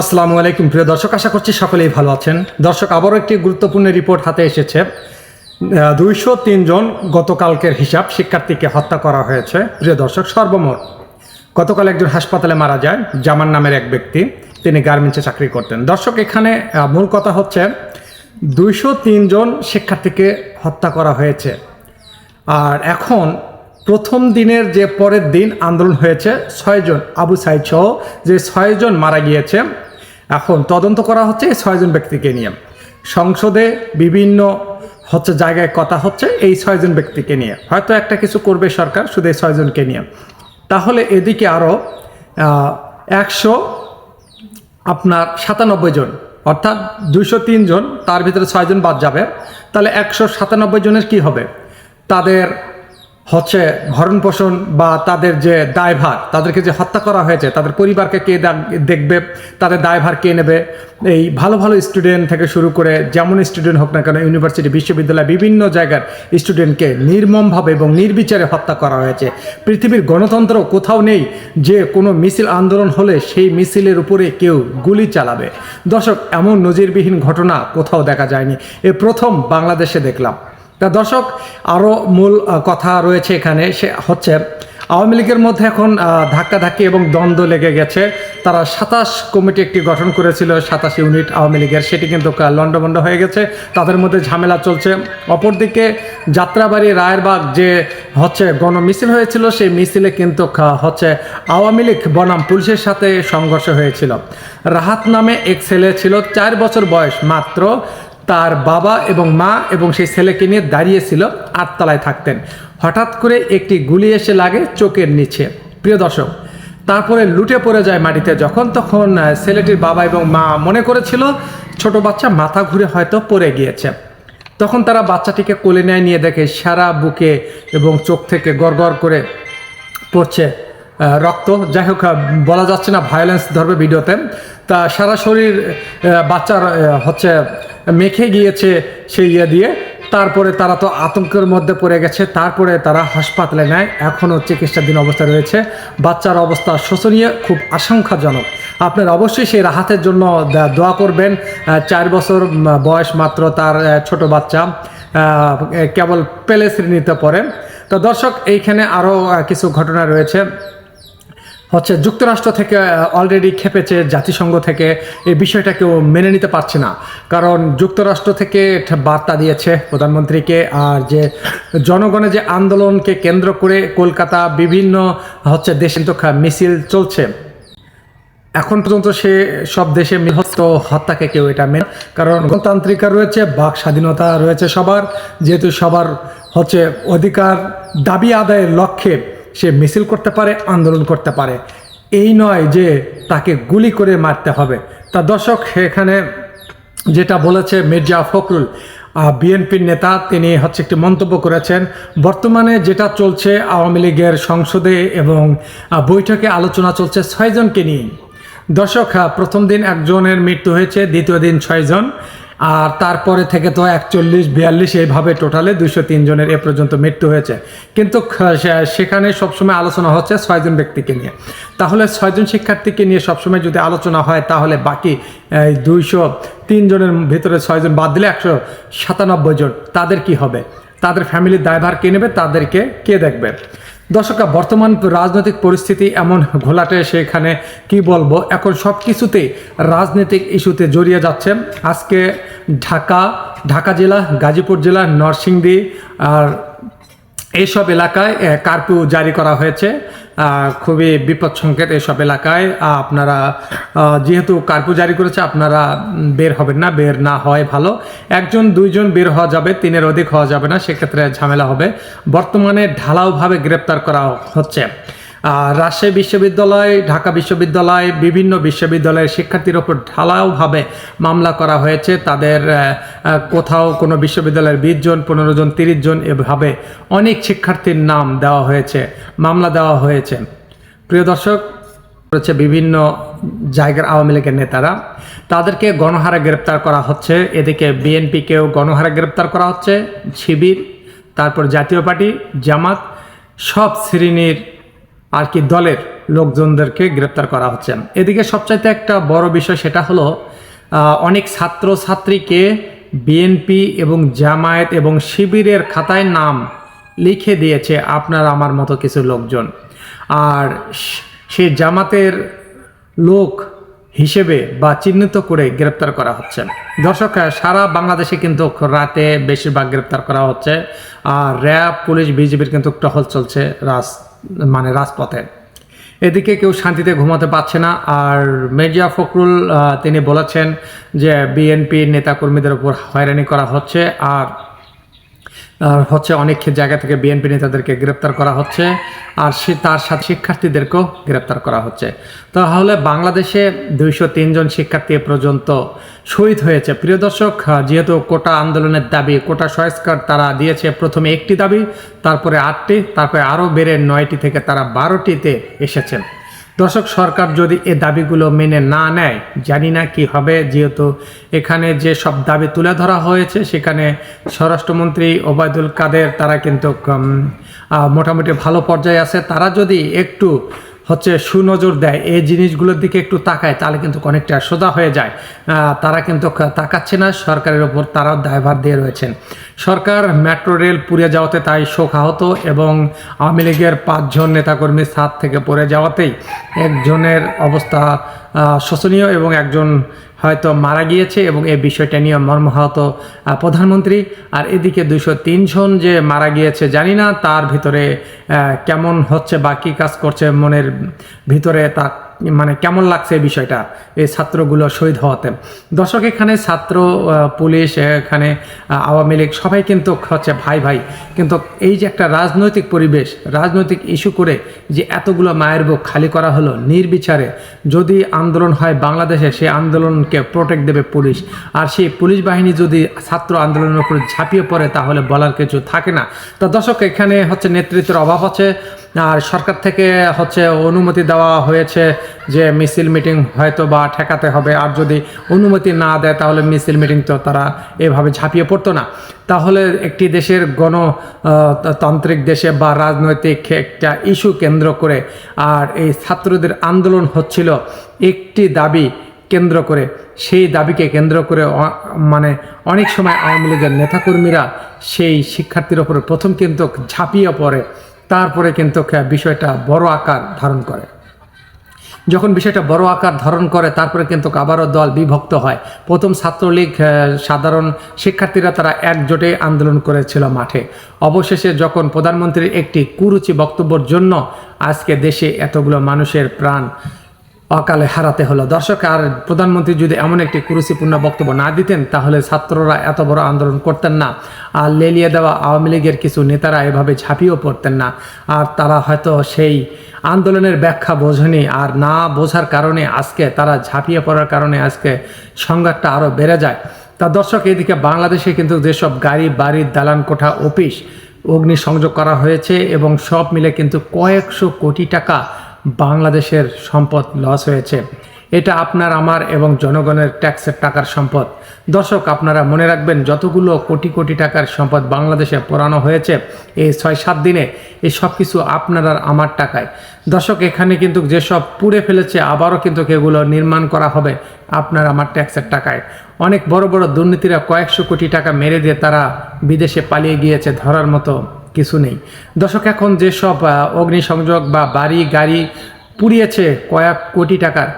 আসসালামু আলাইকুম, প্রিয় দর্শক। আশা করছি সকলেই ভালো আছেন। দর্শক, আবারও একটি গুরুত্বপূর্ণ রিপোর্ট হাতে এসেছে। দুইশো জন গতকালকের হিসাব শিক্ষার্থীকে হত্যা করা হয়েছে। প্রিয় দর্শক, সর্বমোট গতকাল একজন হাসপাতালে মারা যায়, জামান নামের এক ব্যক্তি। তিনি গার্মেন্টসে চাকরি করতেন। দর্শক, এখানে মূল কথা হচ্ছে দুইশো জন শিক্ষার্থীকে হত্যা করা হয়েছে। আর এখন প্রথম দিনের যে পরের দিন আন্দোলন হয়েছে, ছয়জন আবু সাইদ সহ যে ছয়জন মারা গিয়েছে, এখন তদন্ত করা হচ্ছে এই ছয়জন ব্যক্তিকে নিয়ে। সংসদে বিভিন্ন হচ্ছে জায়গায় কথা হচ্ছে এই ছয়জন ব্যক্তিকে নিয়ে। হয়তো একটা কিছু করবে সরকার শুধু এই ছয়জনকে নিয়ে। তাহলে এদিকে আরও একশো আপনার সাতানব্বই জন, অর্থাৎ দুশো তিন জন, তার ভিতরে ছয়জন বাদ যাবে। তাহলে একশো সাতানব্বই জনের কি হবে? তাদের হচ্ছে ভরণ পোষণ বা তাদের যে দায়ভার, তাদেরকে যে হত্যা করা হয়েছে, তাদের পরিবারকে কে দেখবে, তাদের দায়ভার কে নেবে? এই ভালো ভালো স্টুডেন্ট থেকে শুরু করে যেমন স্টুডেন্ট হোক না কেন ইউনিভার্সিটি বিশ্ববিদ্যালয়, বিভিন্ন জায়গার স্টুডেন্টকে নির্মমভাবে এবং নির্বিচারে হত্যা করা হয়েছে। পৃথিবীর গণতন্ত্র কোথাও নেই যে কোনো মিছিল আন্দোলন হলে সেই মিছিলের উপরে কেউ গুলি চালাবে। দর্শক, এমন নজিরবিহীন ঘটনা কোথাও দেখা যায়নি। এ প্রথম বাংলাদেশে দেখলাম। তা দর্শক আরও মূল কথা রয়েছে এখানে, সে হচ্ছে আওয়ামী লীগের মধ্যে এখন ধাক্কাধাক্কি এবং দ্বন্দ্ব লেগে গেছে। তারা সাতাশ কমিটি একটি গঠন করেছিল, সাতাশ ইউনিট আওয়ামী লীগের। সেটি কিন্তু লণ্ডভণ্ড হয়ে গেছে। তাদের মধ্যে ঝামেলা চলছে। অপরদিকে যাত্রাবাড়ি, রায়েরবাগ যে হচ্ছে গণমিছিল হয়েছিল, সেই মিছিলে কিন্তু হচ্ছে আওয়ামী লীগ বনাম পুলিশের সাথে সংঘর্ষ হয়েছিল। রাহাত নামে এক ছেলে ছিল, চার বছর বয়স মাত্র। তার বাবা এবং মা এবং সেই ছেলেকে নিয়ে দাঁড়িয়েছিল, আটতলায় থাকতেন। হঠাৎ করে একটি গুলি এসে লাগে চোখের নিচে। প্রিয় দর্শক, তারপরে লুটে পড়ে যায় মাটিতে। যখন তখন ছেলেটির বাবা এবং মা মনে করেছিল, ছোট বাচ্চা মাথা ঘুরে হয়তো পড়ে গিয়েছে। তখন তারা বাচ্চাটিকে কোলে নেয় নিয়ে দেখে সারা বুকে এবং চোখ থেকে গড়গড় করে পড়ছে রক্ত। যাই হোক বলা যাচ্ছে না ভায়োলেন্স ধরবে ভিডিওতে। তা সারা শরীর বাচ্চার হচ্ছে মেখে গিয়েছে সেই ইয়ে দিয়ে। তারপরে তারা তো আতঙ্কের মধ্যে পড়ে গেছে। তারপরে তারা হাসপাতালে নেয়। এখনও চিকিৎসাধীন অবস্থা রয়েছে। বাচ্চার অবস্থা শোচনীয় খুব আশঙ্কাজনক। আপনারা অবশ্যই সেই রাহাতের জন্য দোয়া করবেন। চার বছর বয়স মাত্র তার ছোট বাচ্চা কেবল পেলে শ্রেণীতে পড়েন তো দর্শক, এইখানে আরও কিছু ঘটনা রয়েছে। হচ্ছে যুক্তরাষ্ট্র থেকে অলরেডি খেপেছে জাতিসংঘ থেকে। এই বিষয়টা কেউ মেনে নিতে পারছে না। কারণ যুক্তরাষ্ট্র থেকে বার্তা দিয়েছে প্রধানমন্ত্রীকে, আর যে জনগণের যে আন্দোলনকে কেন্দ্র করে কলকাতা বিভিন্ন, হচ্ছে দেশে তো মিছিল চলছে। এখন পর্যন্ত সে সব দেশে নিহত হত্যাকে কেউ এটা মেনে কারণ গণতান্ত্রিকা রয়েছে, বাক স্বাধীনতা রয়েছে সবার। যেহেতু সবার, হচ্ছে অধিকার, দাবি আদায়ের লক্ষ্যে সে মিছিল করতে পারে, আন্দোলন করতে পারে। এই নয় যে তাকে গুলি করে মারতে হবে। তা দর্শক, এখানে যেটা বলেছে মির্জা ফখরুল বিএনপির নেতা, তিনি হচ্ছে একটি মন্তব্য করেছেন, বর্তমানে যেটা চলছে আওয়ামী লীগের সংসদে এবং বৈঠকে আলোচনা চলছে ছয়জনকে নিয়ে। দর্শক প্রথম দিন একজনের মৃত্যু হয়েছে, দ্বিতীয় দিন ছয়জন আর তারপরে থেকে তো একচল্লিশ, বিয়াল্লিশ, এইভাবে টোটালে দুইশো তিন জনের এ পর্যন্ত মৃত্যু হয়েছে। কিন্তু সেখানে সবসময় আলোচনা হচ্ছে ছয়জন ব্যক্তিকে নিয়ে। তাহলে ছয়জন শিক্ষার্থীকে নিয়ে সবসময় যদি আলোচনা হয়, তাহলে বাকি, এই দুইশো তিন জনের ভিতরে ছয়জন বাদ দিলে একশো সাতানব্বই জন। তাদের কি হবে? তাদের ফ্যামিলির দায়ভার কে নেবে? তাদেরকে কে দেখবে? দর্শকা, বর্তমান রাজনৈতিক পরিস্থিতি এমন ঘোলাটে, সেখানে কি বলব? এখন সব কিছুতেই রাজনৈতিক ইস্যুতে জড়িয়ে যাচ্ছে। আজকে ঢাকা ঢাকা জেলা, গাজীপুর জেলা, নরসিংদী আর এইসব এলাকায় কার্ফিউ জারি করা হয়েছে। খুবই বিপদ সংকেত এসব এলাকায়। আপনারা যেহেতু কার্পু জারি করেছে, আপনারা বের হবেন না, বের না হয় ভালো। একজন, দুইজন বের হওয়া যাবে, তিনের অধিক হওয়া যাবে না, সেক্ষেত্রে ঝামেলা হবে। বর্তমানে ঢালাওভাবে গ্রেপ্তার করা হচ্ছে। রাজশাহী বিশ্ববিদ্যালয়, ঢাকা বিশ্ববিদ্যালয়, বিভিন্ন বিশ্ববিদ্যালয়ের শিক্ষার্থীর ওপর ঢালাওভাবে মামলা করা হয়েছে। তাদের কোথাও কোনো বিশ্ববিদ্যালয়ের বিশ জন, পনেরো জন, তিরিশ জন এভাবে অনেক শিক্ষার্থীর নাম দেওয়া হয়েছে, মামলা দেওয়া হয়েছে। প্রিয় দর্শক করেছে বিভিন্ন জায়গার আওয়ামী লীগের নেতারা। তাদেরকে গণহারে গ্রেপ্তার করা হচ্ছে। এদিকে বিএনপিকেও গণহারে গ্রেপ্তার করা হচ্ছে। শিবির, তারপর জাতীয় পার্টি, জামাত, সব শ্রেণির আর কি দলের লোকজনদেরকে গ্রেপ্তার করা হচ্ছে। এদিকে সবচাইতে একটা বড় বিষয় সেটা হলো অনেক ছাত্র ছাত্রীকে বিএনপি এবং জামায়াত এবং শিবিরের খাতায় নাম লিখে দিয়েছে আপনার আমার মতো কিছু লোকজন। আর সে- জামাতের লোক হিসেবে বা চিহ্নিত করে গ্রেপ্তার করা হচ্ছে। দর্শক, সারা বাংলাদেশে কিন্তু রাতে বেশিরভাগ গ্রেপ্তার করা হচ্ছে। আর র্যাব, পুলিশ বিজেপির কিন্তু টহল চলছে রাজ মানে রাজপথে। এদিকে কেউ শান্তিতে ঘুমাতে পারছে না, আর মির্জা ফখরুল তিনি বলেছেন যে বিএনপি নেতাকর্মীদের উপর হয়রানি করা হচ্ছে, আর হচ্ছে অনেক জায়গা থেকে বিএনপি নেতাদেরকে গ্রেপ্তার করা হচ্ছে, আর সে তার সাথে শিক্ষার্থীদেরকেও গ্রেপ্তার করা হচ্ছে। তাহলে বাংলাদেশে দুইশো জন শিক্ষার্থী পর্যন্ত শহীদ হয়েছে। প্রিয় দর্শক, যেহেতু কোটা আন্দোলনের দাবি, কোটা সংস্কার তারা দিয়েছে, প্রথমে একটি দাবি, তারপরে আটটি, তারপরে আরও বেড়ে নয়টি থেকে তারা বারোটিতে এসেছেন। দর্শক, সরকার যদি এ দাবিগুলো মেনে না নেয়, জানি না কি হবে। যেহেতু এখানে যে সব দাবি তুলে ধরা হয়েছে, সেখানে স্বরাষ্ট্রমন্ত্রী ওবায়দুল কাদের, তারা কিন্তু মোটামুটি ভালো পর্যায়ে আছে। তারা যদি একটু হচ্ছে সুনজর দেয়। এই জিনিসগুলোর দিকে একটু তাকায়, তাহলে কিন্তু অনেকটা সোজা হয়ে যায়। তারা কিন্তু তাকাচ্ছে না, সরকারের ওপর তারাও দায়ভার দিয়ে রয়েছেন। সরকার মেট্রো রেল পুড়ে যাওয়াতে তাই শোকাহত এবং আওয়ামী লীগের পাঁচজন নেতাকর্মী সাত থেকে পড়ে যাওয়াতেই একজনের অবস্থা শোচনীয় এবং একজন হয়তো মারা গিয়েছে এবং এই বিষয়টা নিয়ে মর্মাহত প্রধানমন্ত্রী। আর এদিকে দুশো জন যে মারা গিয়েছে, জানি না তার ভিতরে কেমন হচ্ছে বা কী কাজ করছে মনের ভিতরে তা মানে কেমন লাগছে এই বিষয়টা, এই ছাত্রগুলো শহীদ হওয়াতে? দর্শক, এখানে ছাত্র পুলিশ, এখানে আওয়ামী লীগ, সবাই কিন্তু হচ্ছে ভাই ভাই। কিন্তু এই যে একটা রাজনৈতিক পরিবেশ, রাজনৈতিক ইস্যু করে যে এতগুলো মায়ের বুক খালি করা হলো নির্বিচারে, যদি আন্দোলন হয় বাংলাদেশে সেই আন্দোলনকে প্রোটেক্ট দেবে পুলিশ। আর সেই পুলিশ বাহিনী যদি ছাত্র আন্দোলনের উপর ঝাঁপিয়ে পড়ে, তাহলে বলার কিছু থাকে না। তা দর্শক, এখানে হচ্ছে নেতৃত্বের অভাব আছে আর সরকার থেকে হচ্ছে অনুমতি দেওয়া হয়েছে যে মিছিল মিটিং হয়তো বা ঠেকাতে হবে। আর যদি অনুমতি না দেয়, তাহলে মিছিল মিটিং তো তারা এভাবে ঝাঁপিয়ে পড়তো না। তাহলে একটি দেশের গণতান্ত্রিক দেশে বা রাজনৈতিক একটা ইস্যু কেন্দ্র করে আর এই ছাত্রদের আন্দোলন হচ্ছিল একটি দাবি কেন্দ্র করে। সেই দাবিকে কেন্দ্র করে মানে অনেক সময় আওয়ামী লীগের নেতাকর্মীরা সেই শিক্ষার্থীর ওপরে প্রথম কিন্তু ঝাঁপিয়ে পড়ে। তারপরে কিন্তু বিষয়টা বড় আকার ধারণ করে। যখন বিষয়টা বড় আকার ধারণ করে, তারপরে কিন্তু আবারও দল বিভক্ত হয়। প্রথম ছাত্রলীগ সাধারণ শিক্ষার্থীরা তারা একজোটে আন্দোলন করেছিল মাঠে। অবশেষে যখন প্রধানমন্ত্রীর একটি কুরুচি বক্তব্যের জন্য আজকে দেশে এতগুলো মানুষের প্রাণ অকালে হারাতে হলো। দর্শক, আর প্রধানমন্ত্রী যদি এমন একটি কুরুচিপূর্ণ বক্তব্য না দিতেন, তাহলে ছাত্ররা এত বড় আন্দোলন করতেন না। আর লেলিয়ে দেওয়া আওয়ামী লীগের কিছু নেতারা এভাবে ঝাঁপিয়েও পড়তেন না। আর তারা হয়তো সেই আন্দোলনের ব্যাখ্যা বোঝেনি। আর না বোঝার কারণে আজকে তারা ঝাঁপিয়ে পড়ার কারণে আজকে সংঘাতটা আরও বেড়ে যায়। তা দর্শক, এদিকে বাংলাদেশে কিন্তু যেসব গাড়ি, বাড়ি, দালান কোঠা, অফিস অগ্নি সংযোগ করা হয়েছে এবং সব মিলে কিন্তু কয়েকশো কোটি টাকা বাংলাদেশের সম্পদ লস হয়েছে। এটা আপনার, আমার এবং জনগণের ট্যাক্সের টাকার সম্পদ। দর্শক, আপনারা মনে রাখবেন, যতগুলো কোটি কোটি টাকার সম্পদ বাংলাদেশে পোড়ানো হয়েছে, এই ছয় সাত দিনে এই সব কিছু আপনার আর আমার টাকায়। দর্শক, এখানে কিন্তু যেসব পুড়ে ফেলেছে, আবারও কিন্তু এগুলো নির্মাণ করা হবে আপনার আমার ট্যাক্সের টাকায়। অনেক বড় বড় দুর্নীতিরা কয়েকশো কোটি টাকা মেরে দিয়ে তারা বিদেশে পালিয়ে গিয়েছে ধরার মতো। কিছু নেই। দর্শক, এখন যেসব অগ্নিসংযোগ বা বাড়ি গাড়ি পুড়িয়েছে কয়েক কোটি টাকার,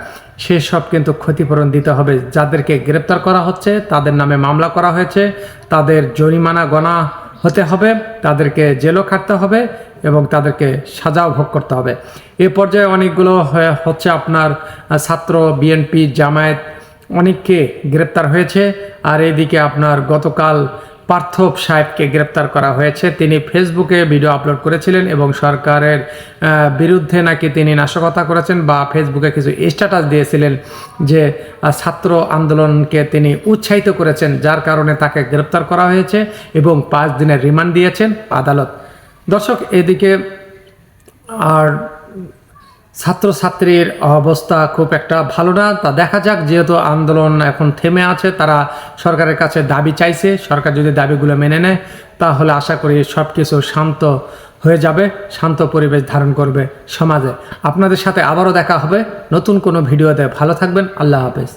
সেসব কিন্তু ক্ষতিপূরণ দিতে হবে। যাদেরকে গ্রেপ্তার করা হচ্ছে, তাদের নামে মামলা করা হয়েছে, তাদের জরিমানা গণা হতে হবে, তাদেরকে জেলও খাটতে হবে এবং তাদেরকে সাজাও ভোগ করতে হবে। এ পর্যায়ে অনেকগুলো হচ্ছে আপনার ছাত্র, বিএনপি, জামায়াত অনেককে গ্রেপ্তার হয়েছে। আর এদিকে আপনার গতকাল পার্থব সাহেবকে গ্রেপ্তার করা হয়েছে। তিনি ফেসবুকে ভিডিও আপলোড করেছিলেন এবং সরকারের বিরুদ্ধে নাকি তিনি নাশকতা করেছেন বা ফেসবুকে কিছু স্ট্যাটাস দিয়েছিলেন যে ছাত্র আন্দোলনকে তিনি উৎসাহিত করেছেন, যার কারণে তাকে গ্রেপ্তার করা হয়েছে এবং পাঁচ দিনের রিমান্ড দিয়েছেন আদালত। দর্শক, এদিকে আর ছাত্রছাত্রীর অবস্থা খুব একটা ভালো না। তা দেখা যাক, যেহেতু আন্দোলন এখন থেমে আছে, তারা সরকারের কাছে দাবি চাইছে। সরকার যদি দাবিগুলো মেনে নেয়, তাহলে আশা করি সব কিছু শান্ত হয়ে যাবে, শান্ত পরিবেশ ধারণ করবে সমাজে। আপনাদের সাথে আবারও দেখা হবে নতুন কোনো ভিডিওতে। ভালো থাকবেন, আল্লাহ হাফেজ।